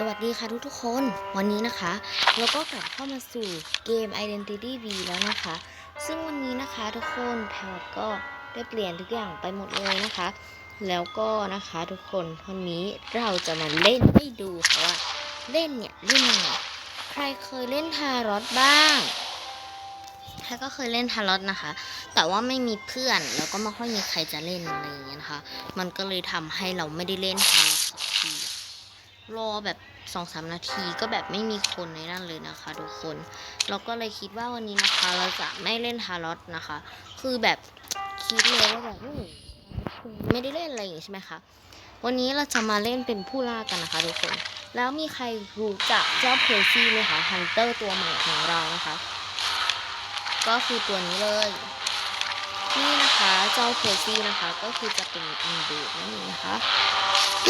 สวัสดีค่ะทุกทุกคนวันนี้นะคะ เราก็กลับเข้ามาสู่เกม Identity V แล้วนะคะ ซึ่งวันนี้นะคะทุกคนแพลก็ได้เปลี่ยนทุกอย่างไปหมดเลยนะคะ แล้วก็นะคะทุกคนวันนี้เราจะมาเล่นให้ดูค่ะว่าเล่นเนี่ยเล่นยังไงใครเคยเล่นทารอตบ้างใครก็เคยเล่นทารอตนะคะ แต่ว่าไม่มีเพื่อนแล้วก็ไม่ค่อยมีใครจะเล่นอะไรอย่างเงี้ยนะคะ มันก็เลยทำให้เราไม่ได้เล่นทารอต รอแบบสองสามนาทีก็แบบไม่มีคนในนั่นเลยนะคะ ทุกคน เราก็เลยคิดว่าวันนี้นะคะ เราจะไม่เล่นทารอตนะคะ คือแบบคิดเลยว่าแบบไม่ได้เล่นอะไรอย่างงี้ใช่ไหมคะวันนี้เราจะมาเล่นเป็นผู้ล่ากันนะคะทุกคน แล้วมีใครรู้จักเจ้าเพอร์ซี่ไหมคะฮันเตอร์ตัวใหม่ของเรานะคะ ก็คือตัวนี้เลยนี่นะคะเจ้าเพอร์ซี่นะคะ ก็คือจะเป็นอันดดนั่นเองนะคะ เ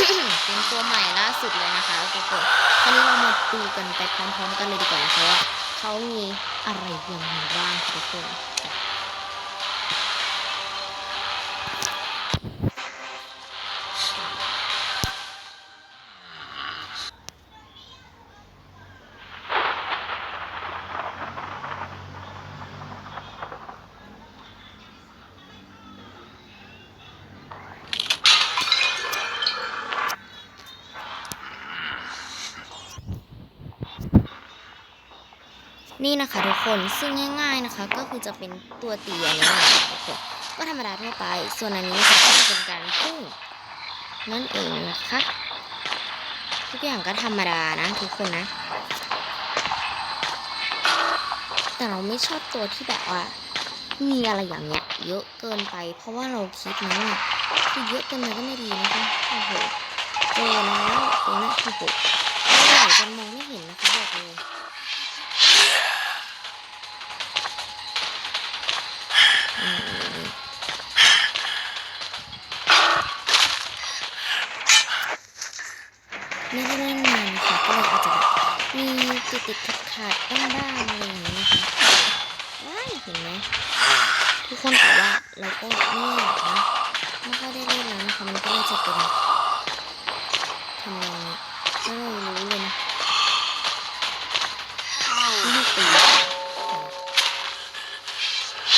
ป็นตัวใหม่ล่าสุดเลยนะคะทุกคนคราวนี้เรามาดูกันไปพร้อมๆ กันเลยดีกว่านะคะว่าเขามีอะไรยังไงบ้างทุกคน นี่นะคะทุกคนซึ่งง่ายๆนะคะ ก็คือจะเป็นตัวเตีอันนี้นะคะทุกคนก็ธรรมดาทั่วไป ส่วนอันนี้ค่ะก็จะเป็นการพุ่งนั่นเองนะคะทุกอย่างก็ธรรมดานะทุกคนนะ แต่เราไม่ชอบตัวที่แบบว่า มีอะไรอย่างเงี้ย เยอะเกินไป เพราะว่าเราคิดนะว่าคือเยอะเกินไปก็ไม่ดีนะคะโอ้โหเจอแล้วตัวนั้นโอ้โหใหญ่จนมองไม่เห็นนะคะบอกเลย ไม่ได้เล่นนานค่ะก็เลยอาจจะแบบมีติดติดขัดขัดบ้างบ้างๆอะไรอย่างนี้นะคะว้ายเห็นไหมทุกคนแต่ว่าเราก็ไม่อยากนะไม่ค่อยได้เล่นแล้วนะคะมันก็เลยจะเป็นทำนองนี้ไม่รู้เลยนะไม่ให้ตี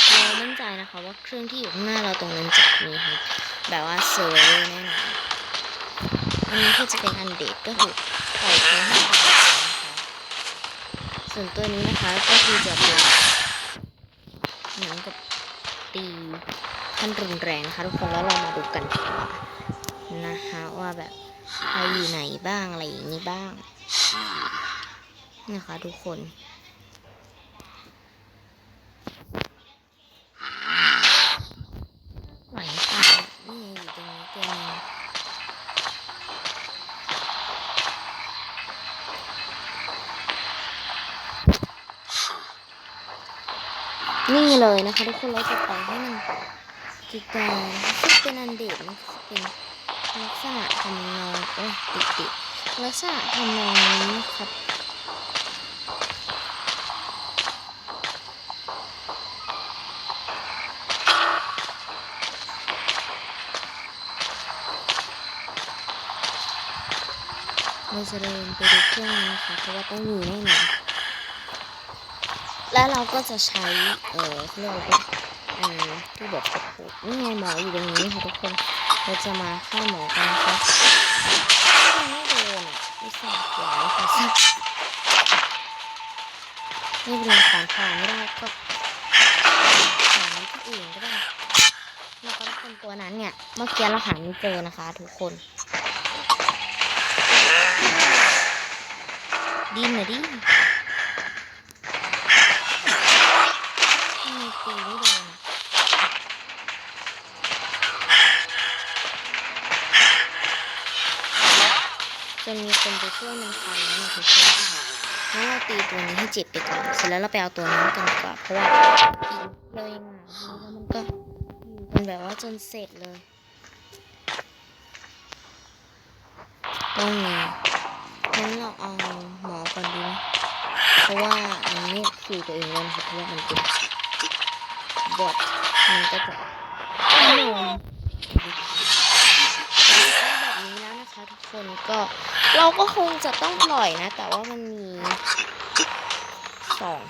เรามั่นใจนะคะว่าเครื่องที่อยู่ข้างหน้าเราตรงนั้นจะมีค่ะแบบว่าเซอร์เวอร์แน่น อันนี้คือจะเป็นอันเดทก็คือปล่อยเครื่องห้ตายนะคะส่วนตัวนี้นะคะก็คือจะเป็นเหมือนกับตีขั้นรุนแรงนะคะทุกคนแล้วเรามาดูกันค่ะนะคะว่าแบบใครอยู่ไหนบ้างอะไรอย่างนี้บ้างนะคะทุกคน ไหวเปล่านี่อยู่ตรงนี้ตัวนึง นี่เลยนะคะทุกคนเราจะปล่อยให้มันกีกาซึ่งเป็นอันเดดมันะเป็นลักษณะทำนองโอ้ยติดติดๆลักษณะทำนองนี้นะครับเราจะเดินไปดูเครื่องนี้นะคะเพราะว่าต้องมีแน่นอน และเราก็จะใช้ เออเขาเรียกว่าเป็นอันที่แบบกระปุกนี่ไงหมออยู่ตรงนี้ค่ะทุกคน เราจะมาฆ่าหมอกันนะคะถ้ามันไม่โดนอะไม่ทราบหวายค่ะสักไม่เป็นไรขอนผ่านไม่ได้ก็ขอนที่อื่นก็ได้แล้วก็คนตัวนั้นเนี่ย เมื่อกี้เราหาไม่เจอนะคะ ทุกคน ดินนะดิทำไมตีไม่โดนอะ จนมีคนไปช่วยมันทันแล้วนะทุกคนงั้นเราตีตัวนี้ให้เจ็บไปก่อน เสร็จแล้วเราไปเอาตัวนั้นกันดีกว่า เพราะว่าตีเลยมาแล้วมันก็อยู่กันแบบว่าจนเสร็จเลยต้องมีงั้นเราเอาหมอก่อนดีไหมเพราะว่ามันไม่คุยตัวเองแล้วนะเพราะว่ามันเป็นบอทมันก็จะนอนแบบนี้แล้วนะคะทุกคนก็ เราก็คงจะต้องปล่อยนะ แต่ว่ามันมีสอง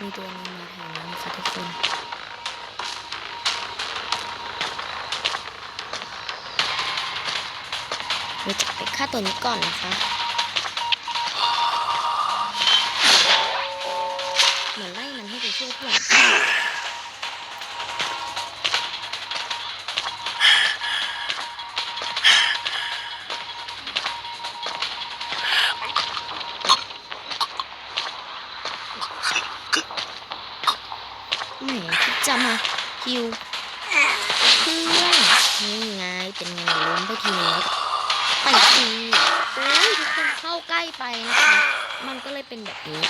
มีตัวนึงมาแทนแล้วนะคะทุกคนเราจะไปฆ่าตัวนี้ก่อนนะคะ มาฮิวเพื่อนนี่ไงเป็นไงล้มไปทีนึงไปทีโอ้ยทุกคนเข้าใกล้ไปนะคะ มันก็เลยเป็นแบบนี้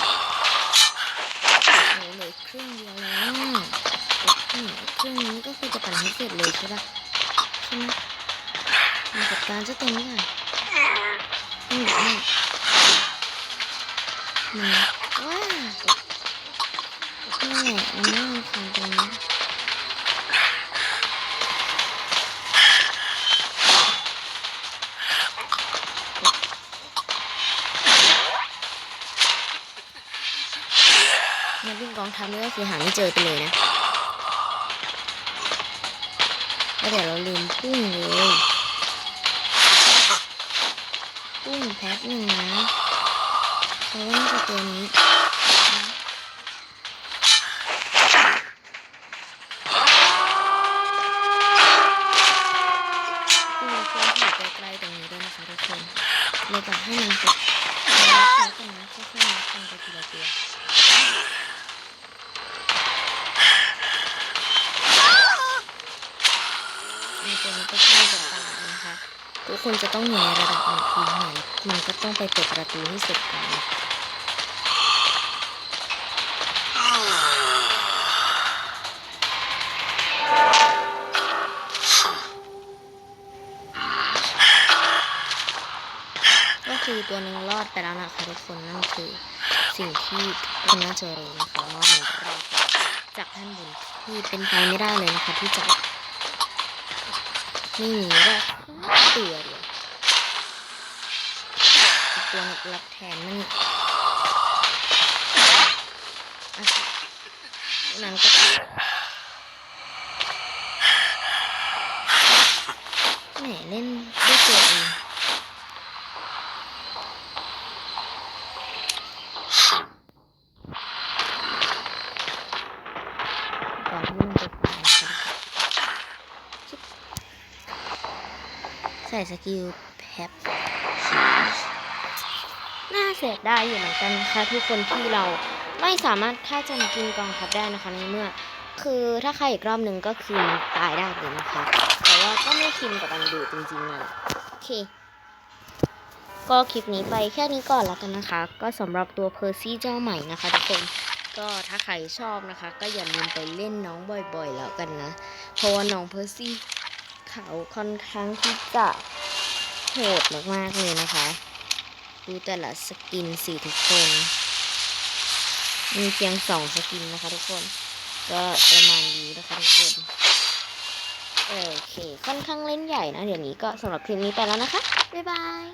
เหลือเลยครึ่งเดียวแล้วอะอืมครึ่งนี้ก็คือจะปั่นให้เสร็จเลยใช่ปะใช่ไหมมาจัดการเจ้าตัวนี้ก่อนอืม นักวิ่งกองทัพนี่ก็คือหาไม่เจอไปเลยนะแล้วเดี๋ยวเราลืมพุ่งเลยพุ่งแป๊บหนึ่งนะเพราะว่าน่าจะตัวนี้คือนควรอยู่ใกลๆตรงนี้ด้วยนะคะทุกคนเลยจะให้มันติดแล้วกันนะค่อยๆนับกันไปทีละตัว ในตัวนี้ก็ใกล้จะตายนะคะ ทุก คนจะต้องอยู่ในระดับหนึ่งทีมไหนมันก็ต้องไปเปิดประตูให้เสร็จก่อนก็คือตัวหนึ่งรอดไปแล้วนะคะทุกคนนั่นคือสิ่งที่คุณน่าจะรู้นะคะว่ามันรอดจากท่านบนที่เป็นไปไม่ได้เลยนะคะที่จะไม่มีก็ตัวเดียวอีก ตัวนึงรับแทนมันอะนั้นก็แหมเล่นด้วยตัวเองก่อนที่มันจะตายค่ะใส่สกิลแพ็บ น่าเสียดายอยู่เหมือนกันนะคะทุกคนที่เราไม่สามารถถ้าจะกินกองทัพได้นะคะในเมื่อ คือถ้าใครอีกรอบหนึ่งก็คือตายได้เลยนะคะ แต่ว่าก็ไม่คิมกับอันดูจริงๆนั่นแหละโอเค ก็คลิปนี้ไปแค่นี้ก่อนแล้วกันนะคะ ก็สำหรับตัวเพอร์ซี่เจ้าใหม่นะคะทุกคนก็ถ้าใครชอบนะคะ ก็อย่าลืมไปเล่นน้องบ่อยๆ แล้วกันนะ เพราะว่าน้องเพอร์ซี่เขาค่อนข้างที่จะโหดมากๆเลยนะคะ ดูแต่ละสกินสีทุกคน มีเพียงสองสกินนะคะทุกคน ก็ประมาณนี้นะคะทุกคนโอเค ค่อนข้างเล่นใหญ่นะ เดี๋ยวนี้ก็สำหรับคลิปนี้ไปแล้วนะคะ บ๊ายบาย